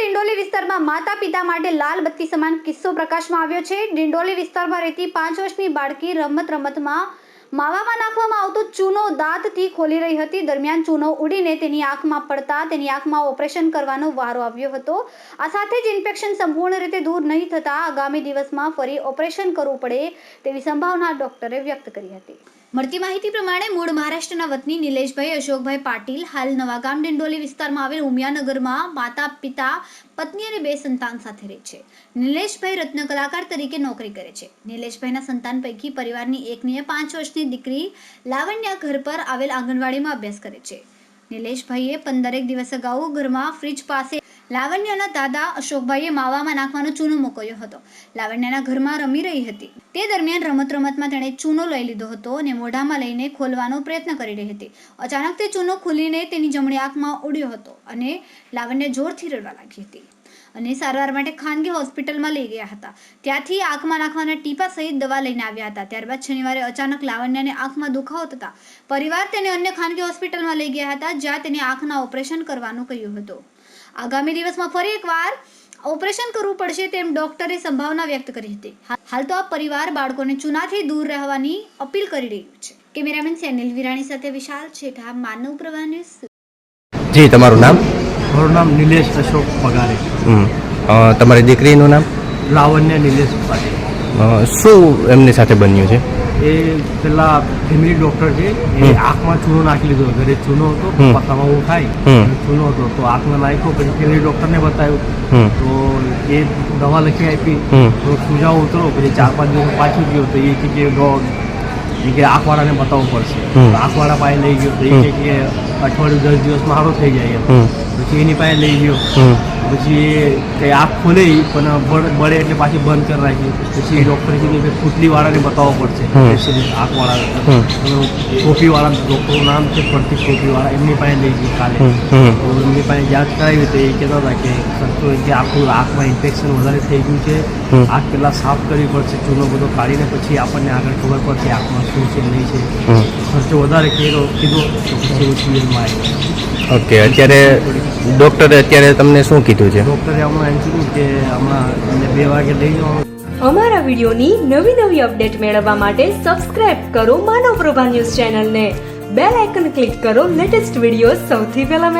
વિસ્તારમાં માતા પિતા માટે લાલ બત્તી સમાન કિસ્સો પ્રકાશમાં આવ્યો છે. ડિંડોલી વિસ્તારમાં રહેતી પાંચ વર્ષની બાળકી રમત રમતમાં માવામાં નાખવામાં આવતો ચૂનો દાંતથી ખોલી રહી હતી. દરમિયાન ચૂનો ઉડીને તેની આંખમાં પડતા તેની આંખમાં ઓપરેશન કરવાનો વારો આવ્યો હતો. આ સાથે જ ઇન્ફેક્શન સંપૂર્ણ રીતે દૂર નહીં થતાં આગામી દિવસમાં ફરી ઓપરેશન કરવું પડે તેવી સંભાવના ડોક્ટરે વ્યક્ત કરી હતી. મળતી માહિતી પ્રમાણે મૂળ મહારાષ્ટ્રના વતની નિલેશભાઈ અશોકભાઈ પાટીલ હાલ નવાગામ ડિંડોલી વિસ્તારમાં આવેલ ઉમિયાનગરમાં માતા પિતા પત્ની અને બે સંતાન સાથે રહે છે. નિલેશભાઈ રત્ન કલાકાર તરીકે નોકરી કરે છે. નિલેશભાઈના સંતાન પૈકી પરિવારની એકની પાંચ વર્ષની દીકરી લાવણ્યા ઘર પર આવેલ આંગણવાડીમાં અભ્યાસ કરે છે. નિલેશભાઈએ પંદરેક દિવસ અગાઉ ઘરમાં ફ્રિજ પાસે લાવણ્યના દાદા અશોકભાઈએ માવામાં નાખવાનો ચૂનો મૂક્યો હતો. લાવણ્યના ઘરમાં રમી રહી હતી. તે દરમિયાન રમત રમતમાં તેણે ચૂનો લઈ લીધો હતો અને મોઢામાં લઈને ખોલવાનો પ્રયત્ન કરી રહી હતી. અચાનક તે ચૂનો ખુલીને તેની જમણી આંખમાં ઉડ્યો હતો અને લાવણ્ય જોરથી રડવા લાગી હતી. અને સારવાર માટે ખાનગી હોસ્પિટલમાં લઈ ગયા હતા. ત્યાંથી આંખમાં નાખવાના ટીપા સહિત દવા લઈને આવ્યા હતા. ત્યારબાદ શનિવારે અચાનક લાવણ્યને આંખમાં દુખાવો થતા પરિવાર તેને અન્ય ખાનગી હોસ્પિટલમાં લઈ ગયા હતા, જ્યાં તેને આંખના ઓપરેશન કરવાનું કહ્યું હતું. આગામી દિવસમાં ફરી એકવાર ઓપરેશન કરવું પડશે તેમ ડોક્ટરે સંભાવના વ્યક્ત કરી હતી. હાલ તો આ પરિવાર બાળકોને ચૂનાથી દૂર રહેવાની અપીલ કરી રહ્યું છે. કેમેરામેન સેનિલ વિરાણી સાથે વિશાલ છેઠા, માનવ પ્રવાહ ન્યૂઝ જી, તમારું નામ? મારું નામ નિલેશ અશોક પગારે. હમ. તમારી દીકરીનું નામ? લાવણ્ય નિલેશ પાટીલ શું એમની સાથે બન્યું છે? એ પેલા ફેમિલી ડોક્ટર છે. એ આંખમાં ચૂનો નાખી લીધો ઘરે ચૂનો હતો હમ. પતલામાં હું ખાય ચૂનો હતો. તો આંખમાં નાખ્યો પછી ફેમિલી ડોક્ટરને બતાવ્યું. તો એ દવા લખી આપી. તો સુજાવ ઉતરો પછી ચાર પાંચ દિવસ પાછું ગયો. તો એ કે એ કે આંખવાળાને બતાવવું પડશે. આંખવાળા પાસે લઈ ગયો. તો એ. કે અઠવાડિયું દસ દિવસમાં સારો થઈ જાય. એની પાસે લઈ ગયો. પછી એ આંખ ખોલે પણ બળ- એટલે પાછી બંધ કરી રાખી. પછી ડૉક્ટરે કીધું કે ફૂટલીવાળાને બતાવવો પડશે. આંખ વાળા આંખવાળા વાળા ડૉક્ટરનું નામ છે પ્રતિક ટોપીવાળા. એમની પાસે લઈ ગઈ કાલે. એમની પાસે જાંચ કરાવી તો એ કહેતા હતા કે ખર્ચો કે આખું આંખમાં ઇન્ફેક્શન વધારે થઈ ગયું છે. આંખ પહેલાં સાફ કરવી પડશે ચૂનો બધો કાઢીને પછી આપણને આગળ ખબર પડશે આંખમાં શું છે નહીં છે. ખર્ચો વધારે કર્યો કીધો તો પછી આવ્યો ઓકે અત્યારે ડૉક્ટરે અત્યારે તમને શું કીધું છે? ડોક્ટરે હમણાં એમ કીધું કે હમણાં બે વાગે લઈ જવાનું અમારા વિડીયોની નવી નવી અપડેટ મેળવવા માટે સબસ્ક્રાઇબ કરો માનવ પ્રભા ન્યૂઝ ચેનલને. બેલ આઇકન ક્લિક કરો લેટેસ્ટ વીડિયો સૌથી પહેલા